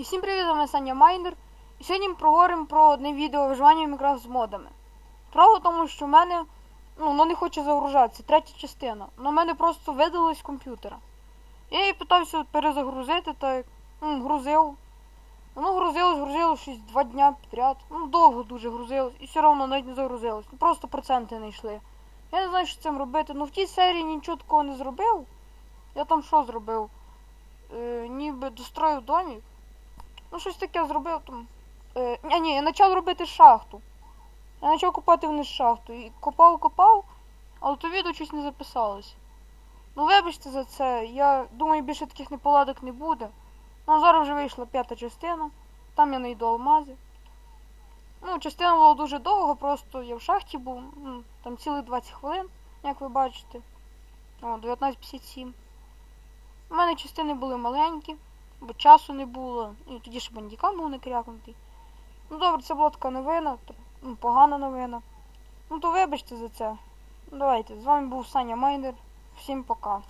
І всім привіт, з вами Саня Майнер. І сьогодні ми проговоримо про одне відео виживання в з модами. Справа в тому, що в мене ну, воно не хоче загружатися, третя частина. Воно в мене просто видалось з комп'ютера. Я її питався перезагрузити, так ну, грузив. Воно грузилось, грузилось щось два дня підряд. Ну, довго дуже грузилось, і все одно навіть не загрузилось. Ну, просто проценти не йшли. Я не знаю, що цим робити. Ну в тій серії нічого такого не зробив. Я там що зробив? Е, ніби достроїв домик. Ну, щось таке зробив там. Е, ні, я почав робити шахту. Я почав копати вниз шахту. І копав, копав, але то відео щось не записалось. Ну, вибачте за це. Я думаю, більше таких неполадок не буде. Ну, зараз вже вийшла п'ята частина. Там я знайду алмази. Ну, частина була дуже довго, просто я в шахті був. Ну, там цілих 20 хвилин, як ви бачите. О, 19.57. У мене частини були маленькі бо часу не було. І тоді ж бандікам був не крякнутий. Ну добре, це була така новина, ну, погана новина. Ну то вибачте за це. Ну, давайте, з вами був Саня Майнер. Всім пока.